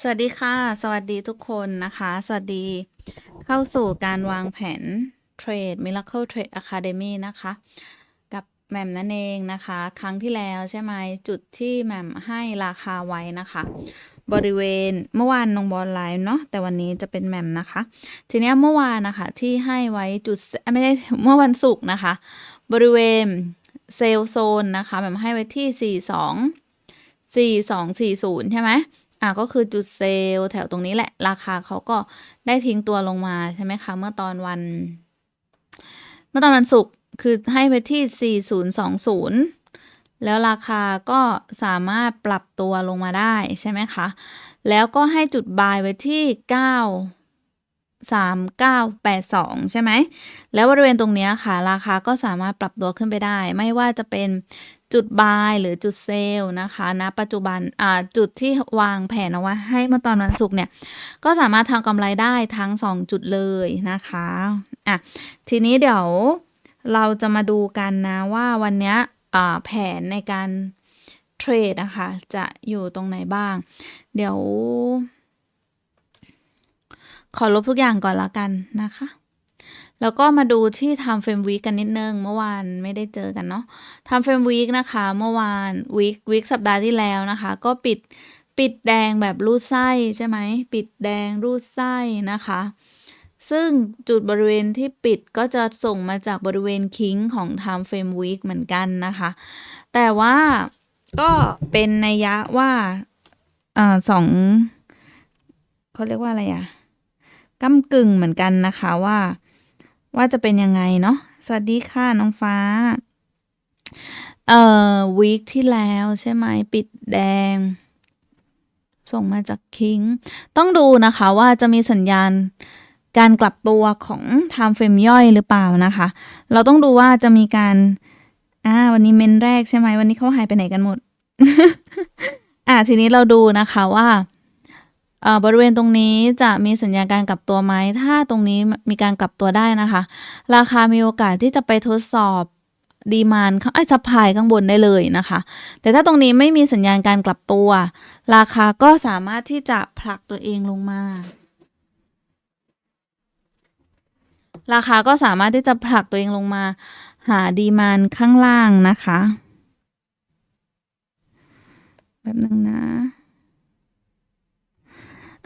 สวัสดีค่ะ สวัสดีทุกคนนะคะ สวัสดีเข้าสู่การวางแผนเทรด Miracle Trade Academy นะคะ กับแหม่มนั่นเองนะคะ ครั้งที่แล้วใช่ไหมจุดที่แหม่มให้ราคาไว้นะคะ บริเวณเมื่อวานนงบอลไลฟ์เนาะแต่วันนี้จะเป็นแหม่มนะคะ ทีนี้เมื่อวานนะคะที่ให้ไว้จุดไม่ได้เมื่อวันศุกร์นะคะ บริเวณเซลโซนนะคะแหม่มให้ไว้ที่ 42 4240 ใช่ไหม อะก็คือจุดเซลล์แถวตรงนี้แหละ ราคาเขาก็ได้ทิ้งตัวลงมาใช่ไหมคะ เมื่อตอนวัน เมื่อตอนวันศุกร์คือให้ไปที่ 4020 แล้วราคาก็สามารถปรับตัวลงมาได้ใช่ไหมคะ แล้วก็ให้จุดบายไว้ที่ 9 3982 ใช่ไหม แล้วบริเวณตรงนี้ค่ะ ราคาก็สามารถปรับตัวขึ้นไปได้ ไม่ว่าจะเป็น จุดบายหรือจุดเซลล์นะคะณปัจจุบันจุดที่วางแผนเอาไว้ให้เมื่อตอนวันศุกร์เนี่ย ก็สามารถทำกำไรได้ทั้ง 2 จุดเลยนะคะอะทีนี้เดี๋ยวเราจะมาดูกันนะว่าวันนี้แผนในการเทรดนะคะจะอยู่ตรงไหนบ้าง เดี๋ยว ขอลบทุกอย่างก่อนละกันนะคะ แล้วก็มาดูที่ time frame week กันนิดนึง เมื่อวานไม่ได้เจอกันเนาะ time frame week นะคะ เมื่อวาน week week สัปดาห์ที่แล้วนะคะ ก็ปิดปิดแดงแบบรูดไส้ใช่ไหม ปิดแดงรูดไส้นะคะ ซึ่งจุดบริเวณที่ปิดก็จะส่งมาจากบริเวณคิงของ time frame week เหมือนกันนะคะ แต่ว่าก็เป็นนัยยะว่าอสองเขาเรียกว่าอะไรอะก้ากึ่งเหมือนกันนะคะว่า ว่าจะเป็นยังไงเนาะสวัสดีค่ะน้องฟ้า เอ่อวีคที่แล้วใช่ไหมปิดแดง ส่งมาจากคิง ต้องดูนะคะว่าจะมีสัญญาณการกลับตัวของ time frame ย่อยหรือเปล่านะคะ เราต้องดูว่าจะมีการ อ่า วันนี้เมนแรกใช่ไหม วันนี้เขาหายไปไหนกันหมด อ่า ทีนี้เราดูนะคะว่า บริเวณตรงนี้จะมีสัญญาการกลับตัวไหม ถ้าตรงนี้มีการกลับตัวได้นะคะ ราคามีโอกาสที่จะไปทดสอบดีมานไอ้ซัพพลายข้างบนได้เลยนะคะ แต่ถ้าตรงนี้ไม่มีสัญญาณการกลับตัว ราคาก็สามารถที่จะผลักตัวเองลงมา ราคาก็สามารถที่จะผลักตัวเองลงมา หาดีมานข้างล่างนะคะ แบบนึงนะ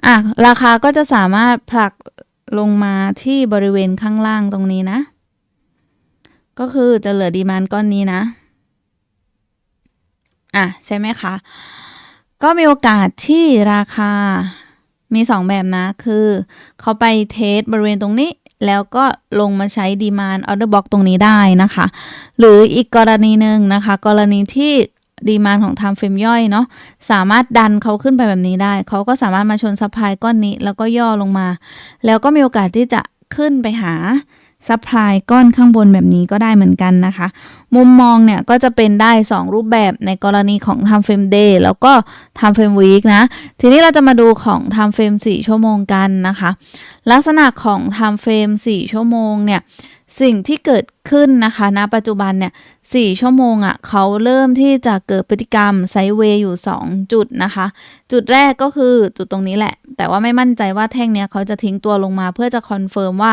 อะราคาก็จะสามารถผลักลงมาที่บริเวณข้างล่างตรงนี้นะ ก็คือจะเหลือดีมานก้อนนี้นะ อะ ใช่ไหมคะ ก็มีโอกาสที่ราคามีสองแบบนะ คือเขาไปเทสบริเวณตรงนี้ แล้วก็ลงมาใช้ดีมานออเดอร์บ็อกตรงนี้ได้นะคะ หรืออีกกรณีหนึ่งนะคะ กรณีที่ ดีมานของ time frame ย่อยเนาะสามารถดันเขาขึ้นไปแบบนี้ได้ เขาก็สามารถมาชนซัพพลายก้อนนี้ แล้วก็ย่อลงมา แล้วก็มีโอกาสที่จะขึ้นไปหาซัพพลายก้อนข้างบนแบบนี้ก็ได้เหมือนกันนะคะ มุมมองเนี่ยก็จะเป็นได้ 2 รูปแบบในกรณีของ time frame day แล้วก็ time frame week นะ ทีนี้เราจะมาดูของ time frame 4ชั่วโมงกันนะคะ ลักษณะของ time frame 4ชั่วโมงเนี่ย สิ่งที่เกิดขึ้นนะคะณปัจจุบันเนี่ย4ชั่วโมงอะ่ะเขาเริ่มที่จะเกิดพฤติกรรมไซเวย์อยู่ 2 จุดนะคะ จุดแรกก็คือจุดตรงนี้แหละ แต่ว่าไม่มั่นใจว่าแท่งเนี้ยเขาจะทิ้งตัวลงมาเพื่อจะคอนเฟิร์มว่า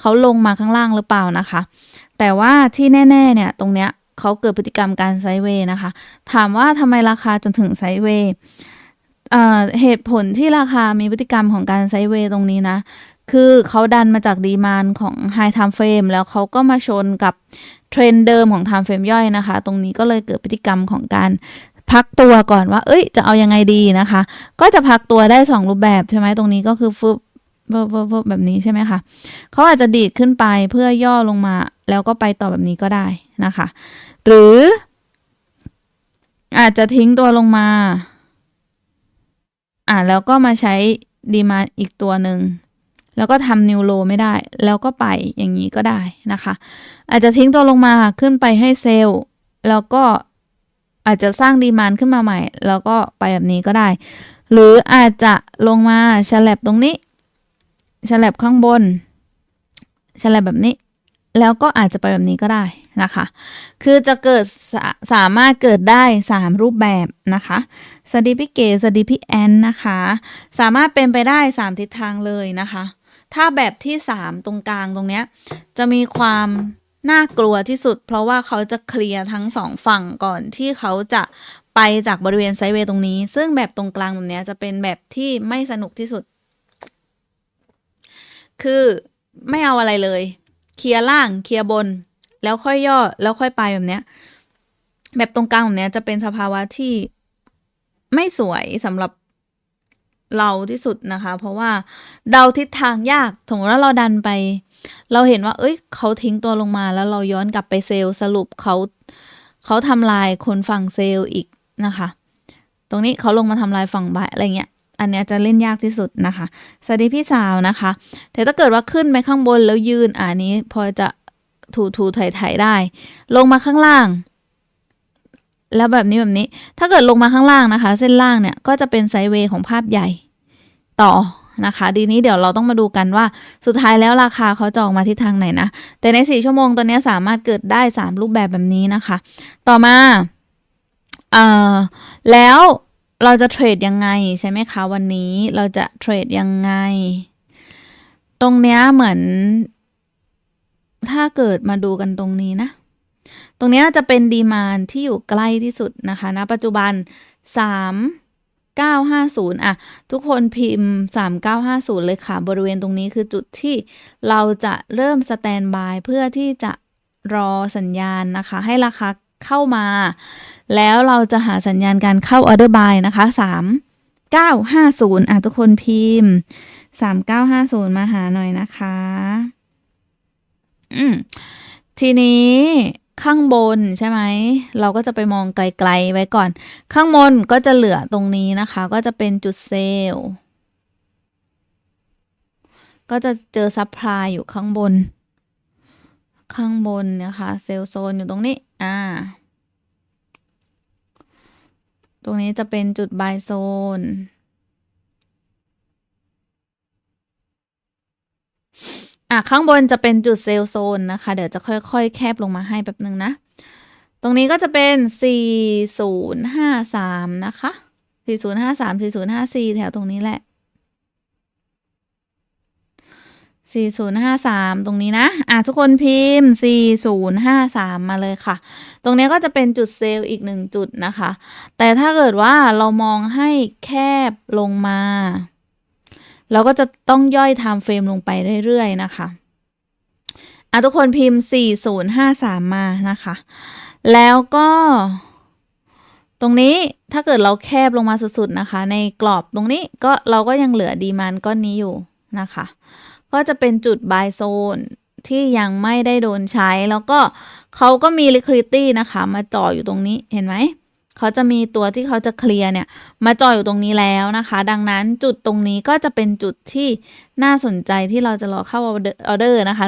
เขาลงมาข้างล่างหรือเปล่านะคะ แต่ว่าที่แน่ๆเนี่ยตรงเนี้ยเขาเกิดพฤติกรรมการไซเวย์นะคะ ถามว่าทำไมราคาจนถึงไซเวย์เหตุผลที่ราคามีพฤติกรรมของการไซเวย์ตรงนี้นะ คือเขาดันมาจากดีมานของ High Time Frame แล้วเขาก็มาชนกับเทรนเดิมของ Time Frame ย่อยนะคะ ตรงนี้ก็เลยเกิดพฤติกรรมของการพักตัวก่อนว่า เอ้ย จะเอายังไงดีนะคะ ก็จะพักตัวได้ 2 รูปแบบใช่ไหมตรงนี้ก็คือฟึบฟึบบแบบนี้ใช่ไหมคะเขาอาจจะดีดขึ้นไปเพื่อย่อลงมา แล้วก็ไปต่อแบบนี้ก็ได้นะคะ หรือ อาจจะทิ้งตัวลงมา อ่าแล้วก็มาใช้ดีมานอีกตัวหนึ่ง แล้วก็ทำนิวโลไม่ได้ แล้วก็ไปอย่างนี้ก็ได้นะคะ อาจจะทิ้งตัวลงมาขึ้นไปให้เซลล์แล้วก็อาจจะสร้างดีมานขึ้นมาใหม่ แล้วก็ไปแบบนี้ก็ได้ หรืออาจจะลงมาฉลับตรงนี้ฉลับข้างบนฉลับแบบนี้ แล้วก็อาจจะไปแบบนี้ก็ได้นะคะ คือจะเกิดสาสามารถเกิดได้ 3 รูปแบบนะคะสวัสดีพี่เกสวัสดีพี่แอนนะคะ สามารถเป็นไปได้ 3 ทิศทางเลยนะคะ ถ้าแบบที่ 3 ตรงกลางตรงเนี้ยจะมีความน่ากลัวที่สุด เพราะว่าเขาจะเคลียร์ทั้งสองฝั่งก่อนที่เขาจะไปจากบริเวณไซเวย์ตรงนี้ ซึ่งแบบตรงกลางแบบนี้จะเป็นแบบที่ไม่สนุกที่สุด คือไม่เอาอะไรเลย เคลียร์ล่างเคลียร์บน แล้วค่อยย่อแล้วค่อยไปแบบเนี้ย แบบตรงกลางแบบเนี้ยจะเป็นสภาวะที่ไม่สวยสำหรับเราที่สุดนะคะ เพราะว่าเดาทิศทางยากสมมติว่าเราดันไป เราเห็นว่า เอ้ย เขาทิ้งตัวลงมาแล้วเราย้อนกลับไปเซลล์สรุปเขาเขาทำลายคนฝั่งเซลล์อีกนะคะ ตรงนี้เขาลงมาทำลายฝั่งบ่ายอะไรเงี้ย อันเนี้ยจะเล่นยากที่สุดนะคะ สวัสดีพี่สาวนะคะ แต่ถ้าเกิดว่าขึ้นไปข้างบนแล้วยืนอันนี้พอจะถูถูถ่ไถ่ได้ ลงมาข้างล่าง แล้วแบบนี้แบบนี้ ถ้าเกิดลงมาข้างล่างนะคะ เส้นล่างเนี่ยก็จะเป็นไซด์เวย์ของภาพใหญ่ ต่อนะคะ ดีนี้เดี๋ยวเราต้องมาดูกันว่าสุดท้ายแล้วราคาเขาจะออกมาทิศทางไหนนะ แต่ใน 4 ชั่วโมงตัวนี้สามารถเกิดได้ 3 รูปแบบแบบนี้นะคะ ต่อมาเอ่อแล้ว เราจะเทรดยังไงใช่ไหมคะ วันนี้เราจะเทรดยังไง ตรงเนี้ยเหมือน ถ้าเกิดมาดูกันตรงนี้นะ ตรงเนี้ยจะเป็นดีมานที่อยู่ใกล้ที่สุดนะคะณปัจจุบัน3 950อะทุกคนพิมพ์ 3950 เลยค่ะ บริเวณตรงนี้คือจุดที่เราจะเริ่มสแตนบายเพื่อที่จะรอสัญญาณนะคะ ให้ราคา เข้ามา แล้วเราจะหาสัญญาณการเข้าออเดอร์บายนะคะ 3950อะทุกคนพิมพ์ 3950 มาหาหน่อยนะคะ อืม ทีนี้ข้างบนใช่ไหม เราก็จะไปมองไกลๆไว้ก่อน ข้างบนก็จะเหลือตรงนี้นะคะ ก็จะเป็นจุดเซลล์ ก็จะเจอซับพลายอยู่ข้างบน ข้างบนนะคะเซลล์โซนอยู่ตรงนี้ อ่า ตรงนี้จะเป็นจุดบายโซน อะ ข้างบนจะเป็นจุดเซลล์โซนนะคะ เดี๋ยวจะค่อยๆ แคบลงมาให้แป๊บนึงนะ ตรงนี้ก็จะเป็น 4053 นะคะ 4053 4054 แถวตรงนี้แหละ 4053 ตรงนี้นะ อะทุกคนพิมพ์ 4053 มาเลยค่ะ ตรงนี้ก็จะเป็นจุดเซลล์อีกหนึ่งจุดนะคะ แต่ถ้าเกิดว่าเรามองให้แคบลงมา เราก็จะต้องย่อยไทม์เฟรมลงไปเรื่อยๆนะคะ อะทุกคนพิมพ์ 4053 มานะคะ แล้วก็ ตรงนี้ถ้าเกิดเราแคบลงมาสุดๆนะคะ ในกรอบตรงนี้ก็เราก็ยังเหลือดีมันก้อนนี้อยู่นะคะ ก็จะเป็นจุด buy zone ที่ยังไม่ได้โดนใช้ แล้วก็เขาก็มี liquidity นะคะ มาจ่ออยู่ตรงนี้เห็นไหมเขาจะมีตัวที่เขาจะเคลียร์เนี่ย มาจ่ออยู่ตรงนี้แล้วนะคะ ดังนั้นจุดตรงนี้ก็จะเป็นจุดที่น่าสนใจที่เราจะรอเข้าออเดอร์นะคะ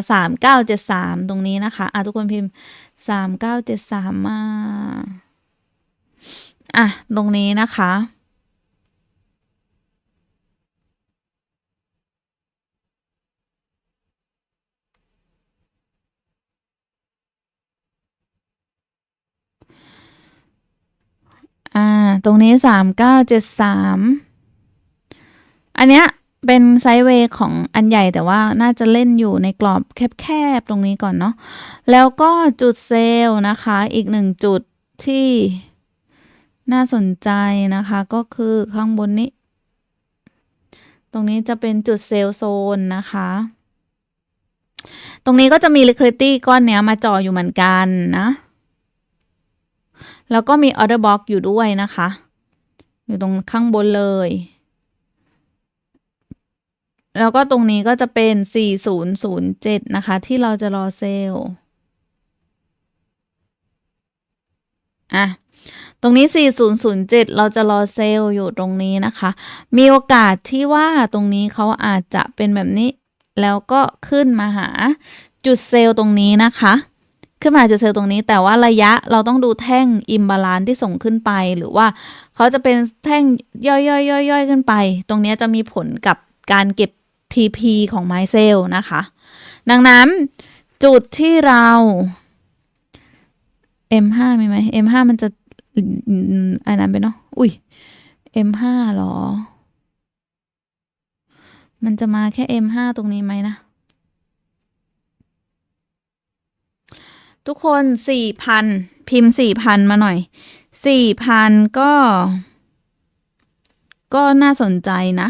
3973 ตรงนี้นะคะอะทุกคนพิมพ์ 3973 มา อะ ตรงนี้นะคะ อ่า ตรงนี้สามเก้าเจ็ดสามอันเนี้ยเป็นไซด์เวย์ของอันใหญ่แต่ว่าน่าจะเล่นอยู่ในกรอบแคบๆ ตรงนี้ก่อนเนาะ แล้วก็จุดเซลล์นะคะ อีกหนึ่งจุดที่น่าสนใจนะคะ ก็คือข้างบนนี้ ตรงนี้จะเป็นจุดเซลล์โซนนะคะ ตรงนี้ก็จะมี liquidity ก้อนเนี้ยมาจ่ออยู่เหมือนกันนะ แล้วก็มี order box อยู่ด้วยนะคะ อยู่ตรงข้างบนเลย แล้วก็ตรงนี้ก็จะเป็น 4007 นะคะ ที่เราจะรอเซลล์อะตรงนี้ 4007 เราจะรอเซลล์อยู่ตรงนี้นะคะ มีโอกาสที่ว่าตรงนี้เขาอาจจะเป็นแบบนี้ แล้วก็ขึ้นมาหาจุดเซลล์ตรงนี้นะคะ ขึ้นมาจุดเซลตรงนี้ แต่ว่าระยะเราต้องดูแท่งอิมบาลานที่ส่งขึ้นไป หรือว่าเขาจะเป็นแท่งย่อยๆๆๆขึ้นไป ตรงนี้จะมีผลกับการเก็บ TP ของไมเซลนะคะ ดังนั้นจุดที่เรา M5 มีไหม M5 มันจะอืมอันนั้นไปเนาะ อุ้ย M5 หรอ มันจะมาแค่ M5 ตรงนี้ไหมนะ ทุกคนสี่พันพิมพ์สี่พันมาหน่อยสี่พันก็ ก็น่าสนใจนะ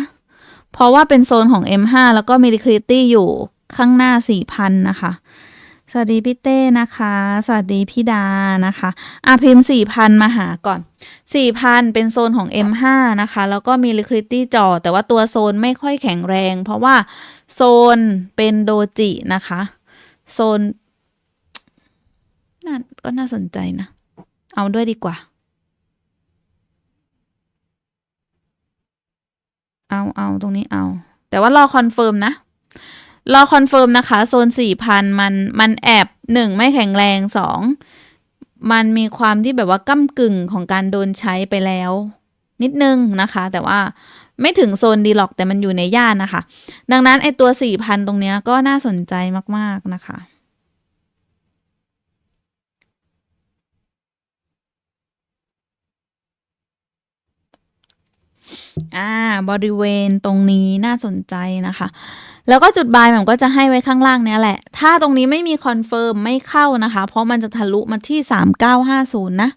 เพราะว่าเป็นโซนของ M5 แล้วก็มี liquidity อยู่ข้างหน้าสี่พันนะคะ สวัสดีพี่เต้นะคะ สวัสดีพี่ดานะคะอะพิมพ์สี่พันมาหาก่อนสี่พันเป็นโซนของ M5 นะคะ แล้วก็มี liquidity จอ แต่ว่าตัวโซนไม่ค่อยแข็งแรง เพราะว่าโซนเป็นโดจินะคะ โซน น่าก็น่าสนใจนะ เอาด้วยดีกว่า เอาเอาตรงนี้เอา แต่ว่ารอคอนเฟิร์มนะ รอคอนเฟิร์มนะคะ โซนสี่พันมันมันแอบหนึ่งไม่แข็งแรงสองมันมีความที่แบบว่าก้ากึ่งของการโดนใช้ไปแล้ว นิดนึงนะคะ แต่ว่าไม่ถึงโซนดีหรอกแต่มันอยู่ในย่านนะคะ ดังนั้นไอตัวสี่พันตรงเนี้ยก็น่าสนใจมาก ๆ นะคะ อ่าบริเวณตรงนี้น่าสนใจนะคะ แล้วก็จุดบายมันก็จะให้ไว้ข้างล่างเนี้ยแหละ ถ้าตรงนี้ไม่มีคอนเฟิร์มไม่เข้านะคะ เพราะมันจะทะลุมาที่ 3950 นะ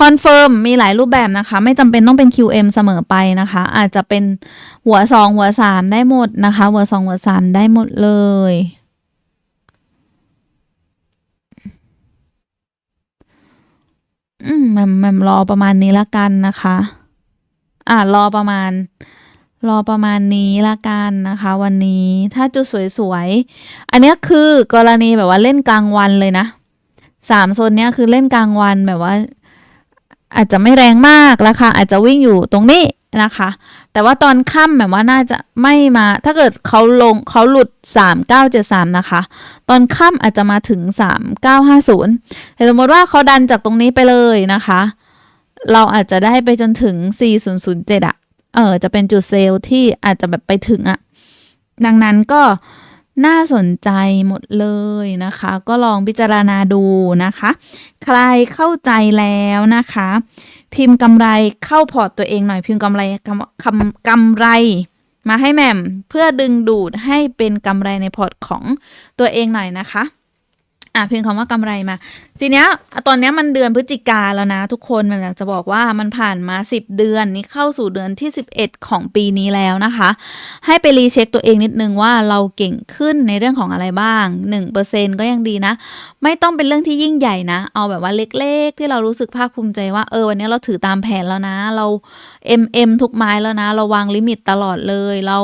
คอนเฟิร์มมีหลายรูปแบบนะคะ ไม่จำเป็นต้องเป็น QM เสมอไปนะคะ อาจจะเป็นหัว 2 หัว 3 ได้หมดนะคะ หัว 2 หัว 3 ได้หมดเลยอืมแหม่มแหม่มรอประมาณนี้ละกันนะคะ อ่ารอประมาณ รอประมาณนี้ละกันนะคะ วันนี้ถ้าจุดสวยๆ อันนี้คือกรณีแบบว่าเล่นกลางวันเลยนะสามโซนเนี้ยคือเล่นกลางวันแบบว่า อาจจะไม่แรงมากราคาอาจจะวิ่งอยู่ตรงนี้นะคะ แต่ว่าตอนค่ำแบบว่าน่าจะไม่มา ถ้าเกิดเขาลงเขาหลุด 3973 นะคะ ตอนค่ำอาจจะมาถึง 3950 แต่สมมติว่าเขาดันจากตรงนี้ไปเลยนะคะ เราอาจจะได้ไปจนถึง 4007อะเออจะเป็นจุดเซลล์ที่อาจจะแบบไปถึงอะดังนั้นก็น่าสนใจหมดเลยนะคะ ก็ลองพิจารณาดูนะคะ ใครเข้าใจแล้วนะคะ พิมพ์กำไรเข้าพอร์ตตัวเองหน่อยพิมพ์กำไรคำคำกำไร มาให้แม่มเพื่อดึงดูดให้เป็นกำไรในพอร์ตของตัวเองหน่อยนะคะ อะเพียงคำว่ากำไรมา ทีเนี้ยตอนเนี้ยมันเดือนพฤศจิกาแล้วนะ ทุกคนมันอยากจะบอกว่ามันผ่านมา 10 เดือนนี่เข้าสู่เดือนที่ 11 ของปีนี้แล้วนะคะ ให้ไปรีเช็คตัวเองนิดนึงว่าเราเก่งขึ้นในเรื่องของอะไรบ้าง 1%ก็ยังดีนะ ไม่ต้องเป็นเรื่องที่ยิ่งใหญ่นะ เอาแบบว่าเล็กๆ ที่เรารู้สึกภาคภูมิใจว่าเออวันนี้เราถือตามแผนแล้วนะ เรา MM ทุกไม้แล้วนะ เราวางลิมิตตลอดเลย เรา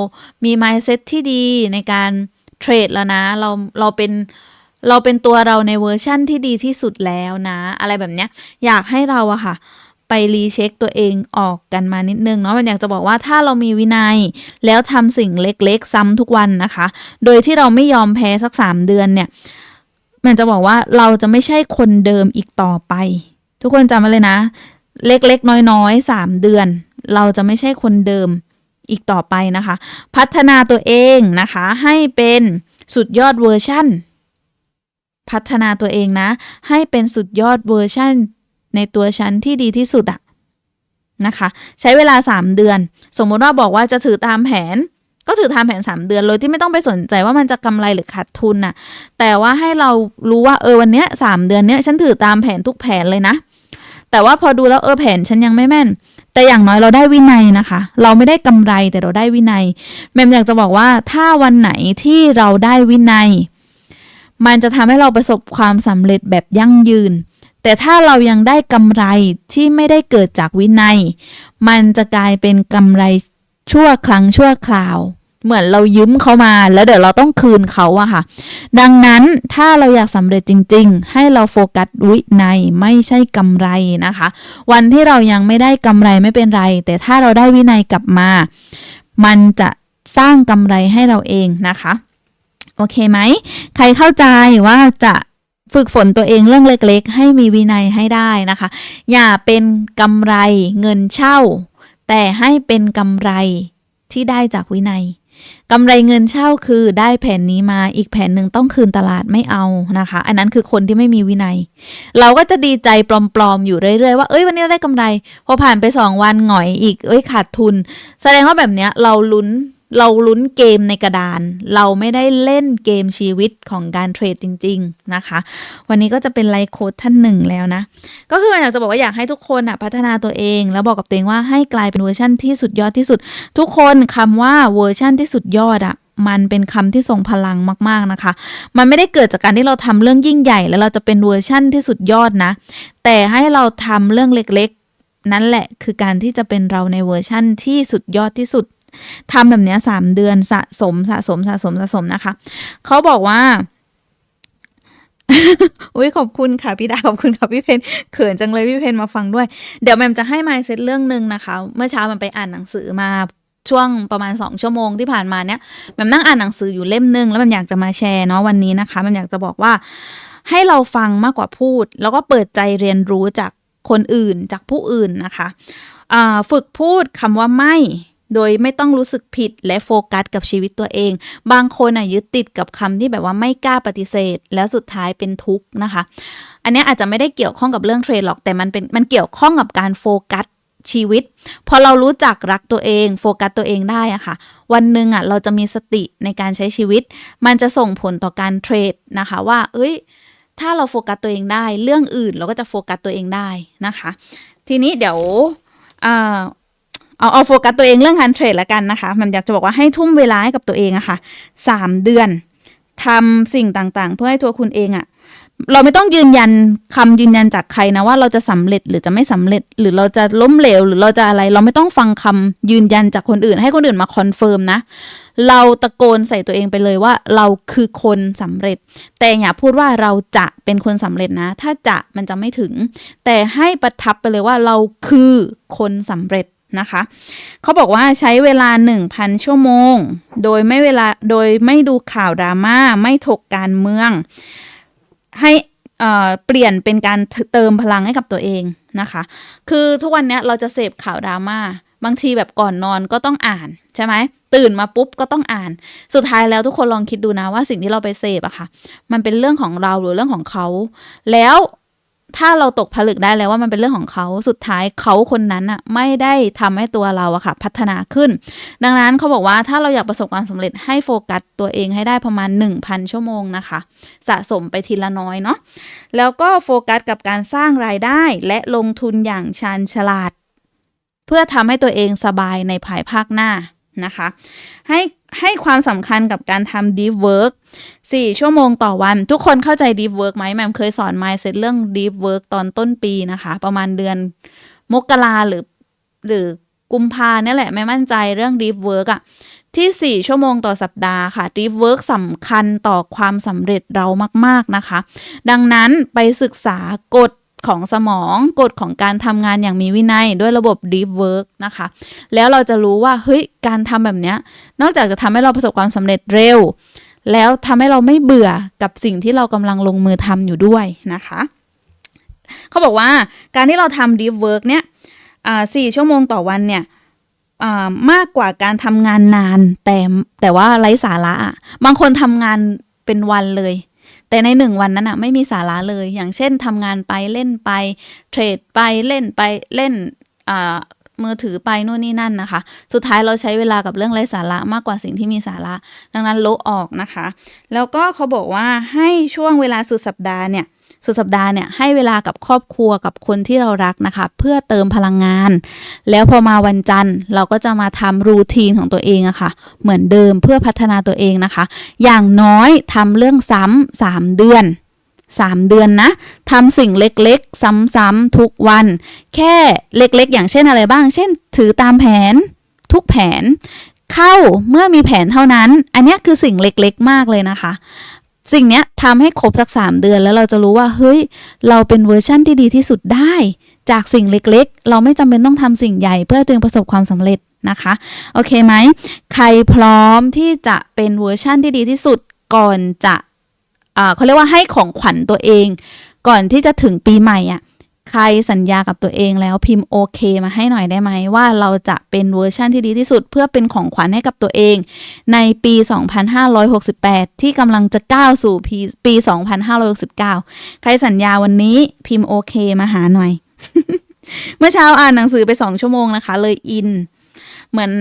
มี mindset ที่ดีในการเทรดแล้วนะ เราเราเป็น เราเป็นตัวเราในเวอร์ชั่นที่ดีที่สุดแล้วนะ อะไรแบบเนี้ย อยากให้เราอะค่ะ ไปรีเช็คตัวเองออกกันมานิดนึงเนาะมันอยากจะบอกว่าถ้าเรามีวินัย แล้วทำสิ่งเล็กๆ ซ้ำทุกวันนะคะ โดยที่เราไม่ยอมแพ้สักสามเดือนเนี่ย มันจะบอกว่าเราจะไม่ใช่คนเดิมอีกต่อไป ทุกคนจำไว้เลยนะ เล็กๆ น้อยๆสามเดือน เราจะไม่ใช่คนเดิมอีกต่อไปนะคะ พัฒนาตัวเองนะคะให้เป็นสุดยอดเวอร์ชั่น พัฒนาตัวเองนะ ให้เป็นสุดยอดเวอร์ชั่น ในตัวฉันที่ดีที่สุดอะนะคะ ใช้เวลา 3 เดือน สมมติว่าบอกว่าจะถือตามแผน ก็ถือตามแผน 3 เดือนเลยที่ไม่ต้องไปสนใจว่ามันจะกำไรหรือขาดทุนน่ะ แต่ว่าให้เรารู้ว่าเออวันเนี้ยสามเดือนเนี้ยฉันถือตามแผนทุกแผนเลยนะ แต่ว่าพอดูแล้วเออแผนฉันยังไม่แม่น แต่อย่างน้อยเราได้วินัยนะคะ เราไม่ได้กำไรแต่เราได้วินัยแมมอยากจะบอกว่าถ้าวันไหนที่เราได้วินัย มันจะทำให้เราประสบความสำเร็จแบบยั่งยืน แต่ถ้าเรายังได้กำไรที่ไม่ได้เกิดจากวินัย มันจะกลายเป็นกำไรชั่วครั้งชั่วคราว เหมือนเรายืมเขามาแล้วเดี๋ยวเราต้องคืนเขาอะค่ะ ดังนั้นถ้าเราอยากสำเร็จจริง ๆ ให้เราโฟกัสวินัยไม่ใช่กำไรนะคะ วันที่เรายังไม่ได้กำไรไม่เป็นไร แต่ถ้าเราได้วินัยกลับมา มันจะสร้างกำไรให้เราเองนะคะ โอเคไหม ใครเข้าใจว่าจะฝึกฝนตัวเองเรื่องเล็กๆ ให้มีวินัยให้ได้นะคะ อย่าเป็นกำไรเงินเช่า แต่ให้เป็นกำไรที่ได้จากวินัยกำไรเงินเช่าคือได้แผนนี้มาอีกแผนหนึ่งต้องคืนตลาดไม่เอานะคะ อันนั้นคือคนที่ไม่มีวินัย เราก็จะดีใจปลอมๆอยู่เรื่อยๆว่าเอ้ยวันนี้เราได้กำไร พอผ่านไปสองวันหงอยอีกเอ้ยขาดทุน แสดงว่าแบบเนี้ยเราลุ้น เราลุ้นเกมในกระดาน เราไม่ได้เล่นเกมชีวิตของการเทรดจริง ๆ นะคะ วันนี้ก็จะเป็นไลฟ์โค้ดท่านหนึ่งแล้วนะ ก็คืออยากจะบอกว่าอยากให้ทุกคนอะพัฒนาตัวเอง แล้วบอกกับตัวเองว่าให้กลายเป็นเวอร์ชั่นที่สุดยอดที่สุด ทุกคนคำว่าเวอร์ชั่นที่สุดยอดอะมันเป็นคำที่ทรงพลังมาก ๆ นะคะ มันไม่ได้เกิดจากการที่เราทำเรื่องยิ่งใหญ่ แล้วเราจะเป็นเวอร์ชั่นที่สุดยอดนะ แต่ให้เราทำเรื่องเล็กๆ นั่นแหละคือการที่จะเป็นเราในเวอร์ชั่นที่สุดยอดที่สุด ทำแบบเนี้ยสามเดือนสะสมสะสมสะสมสะสมนะคะ เขาบอกว่าอุ้ยขอบคุณค่ะพี่ดาขอบคุณค่ะพี่เพนเขินจังเลยพี่เพนมาฟังด้วย เดี๋ยวแมมจะให้มาเซตเรื่องหนึ่งนะคะ เมื่อเช้ามันไปอ่านหนังสือมาช่วงประมาณ 2 ชั่วโมงที่ผ่านมาเนี้ยแมมนั่งอ่านหนังสืออยู่เล่มหนึ่งแล้วแมมอยากจะมาแชร์เนาะวันนี้นะคะแมมอยากจะบอกว่า ให้เราฟังมากกว่าพูด แล้วก็เปิดใจเรียนรู้จากคนอื่นจากผู้อื่นนะคะฝึกพูดคำว่าไม่ โดยไม่ต้องรู้สึกผิดและโฟกัสกับชีวิตตัวเอง บางคนอะยึดติดกับคำที่แบบว่าไม่กล้าปฏิเสธ แล้วสุดท้ายเป็นทุกข์นะคะ อันนี้อาจจะไม่ได้เกี่ยวข้องกับเรื่องเทรดหรอกแต่มันเป็นมันเกี่ยวข้องกับการโฟกัสชีวิต พอเรารู้จักรักตัวเอง โฟกัสตัวเองได้อะค่ะ วันหนึ่งอะเราจะมีสติในการใช้ชีวิต มันจะส่งผลต่อการเทรดนะคะว่า เอ้ย ถ้าเราโฟกัสตัวเองได้ เรื่องอื่นเราก็จะโฟกัสตัวเองได้นะคะ ทีนี้เดี๋ยวอ่า เอาเอาโฟกัสตัวเองเรื่องการเทรดละกันนะคะ มันอยากจะบอกว่าให้ทุ่มเวลาให้กับตัวเองอะค่ะสามเดือนทำสิ่งต่างๆ เพื่อให้ตัวคุณเองอะเราไม่ต้องยืนยันคำยืนยันจากใครนะว่าเราจะสำเร็จหรือจะไม่สำเร็จ หรือเราจะล้มเหลวหรือเราจะอะไร เราไม่ต้องฟังคำยืนยันจากคนอื่น ให้คนอื่นมาคอนเฟิร์มนะ เราตะโกนใส่ตัวเองไปเลยว่าเราคือคนสำเร็จ แต่อย่าพูดว่าเราจะเป็นคนสำเร็จนะ ถ้าจะมันจะไม่ถึง แต่ให้ประทับไปเลยว่าเราคือคนสำเร็จ นะคะเขาบอกว่าใช้เวลา 1,000 ชั่วโมง โดยไม่เวลาโดยไม่ดูข่าวดราม่าไม่ถกการเมือง ให้เเปลี่ยนเป็นการเติมพลังให้กับตัวเองนะคะ คือทุกวันนี้เราจะเสพข่าวดราม่าบางทีแบบก่อนนอนก็ต้องอ่านใช่ไหมตื่นมาปุ๊บก็ต้องอ่าน สุดท้ายแล้วทุกคนลองคิดดูนะว่าสิ่งที่เราไปเสพอะค่ะ มันเป็นเรื่องของเราหรือเรื่องของเขา แล้ว ถ้าเราตกผลึกได้แล้วว่ามันเป็นเรื่องของเขาสุดท้ายเขาคนนั้นอะไม่ได้ทำให้ตัวเราอะค่ะ พัฒนาขึ้น ดังนั้นเขาบอกว่าถ้าเราอยากประสบความสำเร็จให้โฟกัสตัวเองให้ได้ประมาณ 1,000 ชั่วโมงนะคะ สะสมไปทีละน้อยเนาะแล้วก็โฟกัสกับการสร้างรายได้และลงทุนอย่างชาญฉลาด เพื่อทำให้ตัวเองสบายในภายภาคหน้านะคะ ให้ ให้ความสำคัญกับการทำ deep work 4 ชั่วโมงต่อวัน ทุกคนเข้าใจ deep work ไหมแมมเคยสอน mindset เรื่อง deep work ตอนต้นปีนะคะ ประมาณเดือนมกราหรือ หรือกุมภาเนี่ยแหละ ไม่มั่นใจเรื่อง deep work อะที่ 4 ชั่วโมงต่อสัปดาห์ค่ะ deep work สำคัญต่อความสำเร็จเรามาก ๆ นะคะ ดังนั้นไปศึกษากฎ ของสมอง กฎของการทำงานอย่างมีวินัยด้วยระบบ deep work นะคะ แล้วเราจะรู้ว่าเฮ้ยการทำแบบเนี้ยนอกจากจะทำให้เราประสบความสำเร็จเร็ว แล้วทำให้เราไม่เบื่อกับสิ่งที่เรากำลังลงมือทำอยู่ด้วยนะคะเขาบอกว่าการที่เราทำ deep work เนี่ยสี่ชั่วโมงต่อวันเนี่ยมากกว่าการทำงานนานแต่แต่ว่าไร้สาระอะบางคนทำงานเป็นวันเลย แต่ในหนึ่งวันนั้นอะไม่มีสาระเลย อย่างเช่นทำงานไปเล่นไป เทรดไปเล่นไปเล่นมือถือไปนู่นนี่นั่นนะคะ สุดท้ายเราใช้เวลากับเรื่องไร้สาระมากกว่าสิ่งที่มีสาระ ดังนั้นโลบออกนะคะ แล้วก็เขาบอกว่าให้ช่วงเวลาสุดสัปดาห์เนี่ย สุดสัปดาห์เนี่ยให้เวลากับครอบครัวกับคนที่เรารักนะคะ เพื่อเติมพลังงาน แล้วพอมาวันจันทร์เราก็จะมาทำรูทีนของตัวเองอะคะ่ะ เหมือนเดิมเพื่อพัฒนาตัวเองนะคะ อย่างน้อยทำเรื่องซ้ำสามเดือน3เดือนนะทำสิ่งเล็กๆ ซ้ำๆทุกวัน แค่เล็กๆ อย่างเช่นอะไรบ้าง เช่น ถือตามแผน ทุกแผน เข้าเมื่อมีแผนเท่านั้น อันนี้คือสิ่งเล็กๆ มากเลยนะคะ สิ่งนี้ทำให้ครบสักสามเดือนแล้วเราจะรู้ว่าเฮ้ย เราเป็นเวอร์ชั่นที่ดีที่สุดได้ จากสิ่งเล็กๆ เราไม่จำเป็นต้องทำสิ่งใหญ่เพื่อตัวเองประสบความสำเร็จนะคะ โอเคไหม ใครพร้อมที่จะเป็นเวอร์ชั่นที่ดีที่สุดก่อนจะเขาเรียกว่าให้ของขวัญตัวเอง ก่อนที่จะถึงปีใหม่อะ ใครสัญญากับตัวเองแล้วพิมพ์โอเคมาให้หน่อยได้ไหมว่าเราจะเป็นเวอร์ชั่นที่ดีที่สุด เพื่อเป็นของขวัญให้กับตัวเอง ในปี 2568 ที่กำลังจะก้าวสู่ปี 2569 ใครสัญญาวันนี้พิมพ์โอเคมาหาหน่อย เมื่อเช้าอ่านหนังสือไปสองชั่วโมงนะคะ เลยอิน เหมือน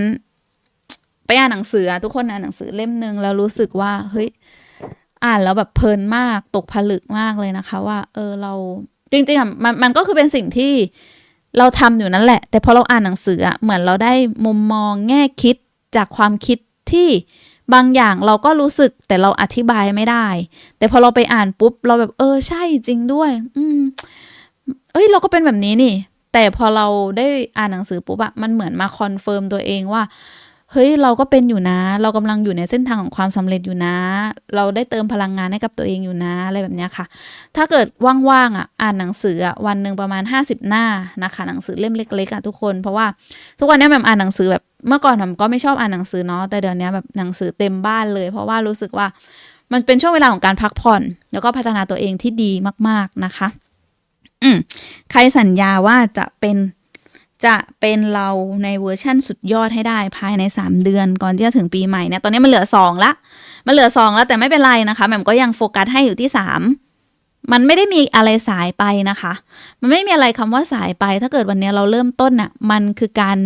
ไปอ่านหนังสือทุกคนอ่านหนังสือเล่มหนึ่งแล้วรู้สึกว่าเฮ้ยอ่านแล้วแบบเพลินมากตกผลึกมากเลยนะคะ ว่า เออเรา จริงๆอะมันมันก็คือเป็นสิ่งที่เราทำอยู่นั่นแหละ แต่พอเราอ่านหนังสืออะเหมือนเราได้มุมมองแง่คิดจากความคิดที่บางอย่างเราก็รู้สึกแต่เราอธิบายไม่ได้ แต่พอเราไปอ่านปุ๊บ เราแบบเออใช่จริงด้วย อืม เอ้ย เราก็เป็นแบบนี้นี่ แต่พอเราได้อ่านหนังสือปุ๊บอะมันเหมือนมาคอนเฟิร์มตัวเองว่า เฮ้ยเราก็เป็นอยู่นะ เรากำลังอยู่ในเส้นทางของความสำเร็จอยู่นะ เราได้เติมพลังงานให้กับตัวเองอยู่นะอะไรแบบนี้ค่ะ ถ้าเกิดว่างๆอะอ่านหนังสืออะวันหนึ่งประมาณ 50 หน้านะคะ หนังสือเล่มเล็กๆอะทุกคนเพราะว่าทุกวันนี้แบบอ่านหนังสือแบบเมื่อก่อนผมก็ไม่ชอบอ่านหนังสือเนาะแต่เดี๋ยวนี้แบบหนังสือเต็มบ้านเลย เพราะว่ารู้สึกว่ามันเป็นช่วงเวลาของการพักผ่อน แล้วก็พัฒนาตัวเองที่ดีมาก ๆนะคะ อืมใครสัญญาว่าจะเป็น จะเป็นเราในเวอร์ชั่นสุดยอดให้ได้ภายใน 3 เดือนก่อนที่จะถึงปีใหม่เนี่ยตอนนี้มันเหลือ 2 ละ มันเหลือ 2 แล้วแต่ไม่เป็นไรนะคะแหม่มก็ยังโฟกัสให้อยู่ที่ 3 มันไม่ได้มีอะไรสายไปนะคะ มันไม่มีอะไรคำว่าสายไป ถ้าเกิดวันนี้เราเริ่มต้นน่ะมันคือการ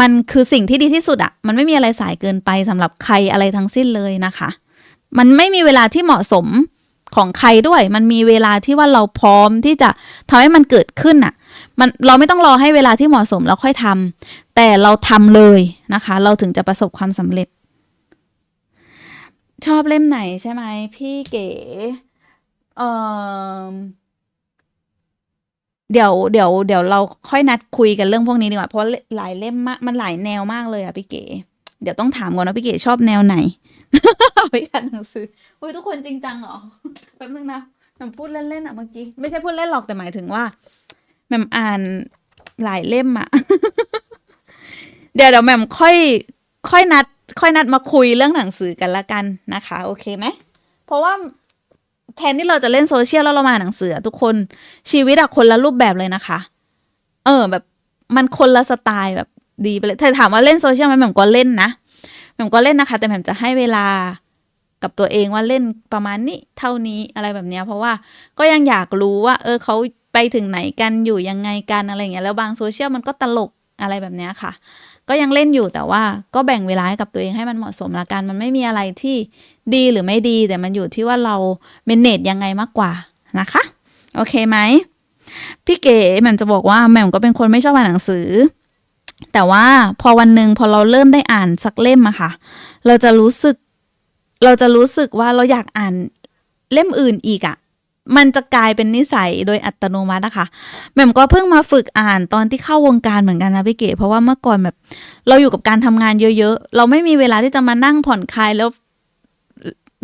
มันคือสิ่งที่ดีที่สุดอะมันไม่มีอะไรสายเกินไปสำหรับใครอะไรทั้งสิ้นเลยนะคะ มันไม่มีเวลาที่เหมาะสมของใครด้วย มันมีเวลาที่ว่าเราพร้อมที่จะทำให้มันเกิดขึ้นอะ มันเราไม่ต้องรอให้เวลาที่เหมาะสมแล้วค่อยทำแต่เราทำเลยนะคะ เราถึงจะประสบความสำเร็จ ชอบเล่มไหนใช่ไหมพี่เก๋เออเดี๋ยวเดี๋ยวเดี๋ยวเราค่อยนัดคุยกันเรื่องพวกนี้ดีกว่าเพราะหลายเล่มมากมันหลายแนวมากเลยอะพี่เก๋เดี๋ยวต้องถามก่อนว่าพี่เก๋ชอบแนวไหนไปอ่านหนังสืออุ้ยทุกคนจริงจังเหรอแป๊บนึงนะหม่มพูดเล่นๆอะเมื่อกี้ไม่ใช่พูดเล่นหรอกแต่หมายถึงว่า แหม่มอ่านหลายเล่มอะเดี๋ยวเดี๋ยวแหม่มค่อยค่อยนัด ค่อยนัดมาคุยเรื่องหนังสือกันละกันนะคะ โอเคไหมเพราะว่าแทนที่เราจะเล่นโซเชียลแล้วเรามาหนังสือทุกคนชีวิตอะคนละรูปแบบเลยนะคะ เออแบบมันคนละสไตล์แบบดีไปเลยแต่ถามว่าเล่นโซเชียลไหมแหม่มก็เล่นนะแหม่มก็เล่นนะคะ แต่แหม่มจะให้เวลากับตัวเองว่าเล่นประมาณนี้เท่านี้อะไรแบบเนี้ยเพราะว่าก็ยังอยากรู้ว่า เออเขา ไปถึงไหนกันอยู่ยังไงกันอะไรเงี้ยแล้วบางโซเชียลมันก็ตลกอะไรแบบเนี้ยค่ะ ก็ยังเล่นอยู่แต่ว่าก็แบ่งเวลาให้กับตัวเองให้มันเหมาะสมละกัน มันไม่มีอะไรที่ดีหรือไม่ดี แต่มันอยู่ที่ว่าเราเมนเนจยังไงมากกว่านะคะ โอเคไหมพี่เก๋แหม่มจะบอกว่าแหม่มก็เป็นคนไม่ชอบอ่านหนังสือ แต่ว่าพอวันหนึ่งพอเราเริ่มได้อ่านสักเล่มอะค่ะ เราจะรู้สึก เราจะรู้สึกว่าเราอยากอ่านเล่มอื่นอีกอะ มันจะกลายเป็นนิสัยโดยอัตโนมัตินะคะแหม่มก็เพิ่งมาฝึกอ่านตอนที่เข้าวงการเหมือนกันนะพี่เก๋เพราะว่าเมื่อก่อนแบบเราอยู่กับการทำงานเยอะๆ เราไม่มีเวลาที่จะมานั่งผ่อนคลายแล้ว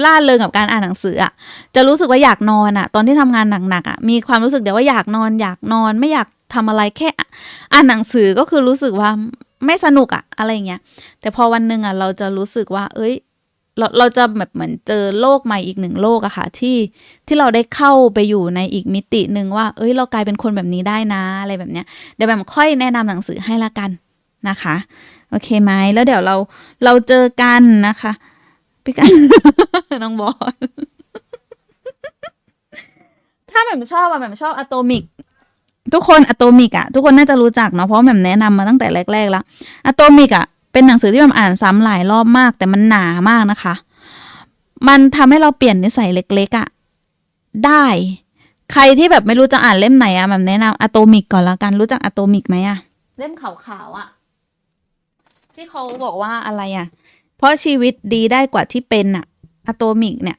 ล่าเริงกับการอ่านหนังสืออะจะรู้สึกว่าอยากนอนอะตอนที่ทำงานหนักๆอะมีความรู้สึกเดี๋ยวว่าอยากนอนอยากนอนไม่อยากทำอะไรแค่อ่านหนังสือก็คือรู้สึกว่าไม่สนุกอะอะไรเงี้ยแต่พอวันหนึ่งอะเราจะรู้สึกว่า เอ้ย เราเราจะแบบเหมือนเจอโลกใหม่อีกหนึ่งโลกอะค่ะ ที่ที่เราได้เข้าไปอยู่ในอีกมิติหนึ่งว่า เอ้ย เรากลายเป็นคนแบบนี้ได้นะ อะไรแบบเนี้ยเดี๋ยวแบบค่อยแนะนำหนังสือให้ละกันนะคะ โอเคไหมแล้วเดี๋ยวเราเราเจอกันนะคะพี่กันน้องบอลถ้าแบบชอบอะแบบชอบอะโตมิกทุกคนอะโตมิกอะทุกคนน่าจะรู้จักเนาะเพราะแบบแนะนำมาตั้งแต่แรกๆแล้วอะโตมิกอะ เป็นหนังสือที่แบบอ่านซ้ำหลายรอบมาก แต่มันหนามากนะคะ มันทำให้เราเปลี่ยนนิสัยเล็กๆอะได้ ใครที่แบบไม่รู้จะอ่านเล่มไหนอะแบบแนะนำอะโตมิกก่อนละกันรู้จักอะโตมิกไหมอะเล่มขาวๆอะที่เขาบอกว่าอะไรอะเพราะชีวิตดีได้กว่าที่เป็นอะอะโตมิกเนี่ย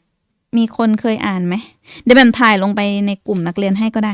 มีคนเคยอ่านไหมเดี๋ยวแบมถ่ายลงไปในกลุ่มนักเรียนให้ก็ได้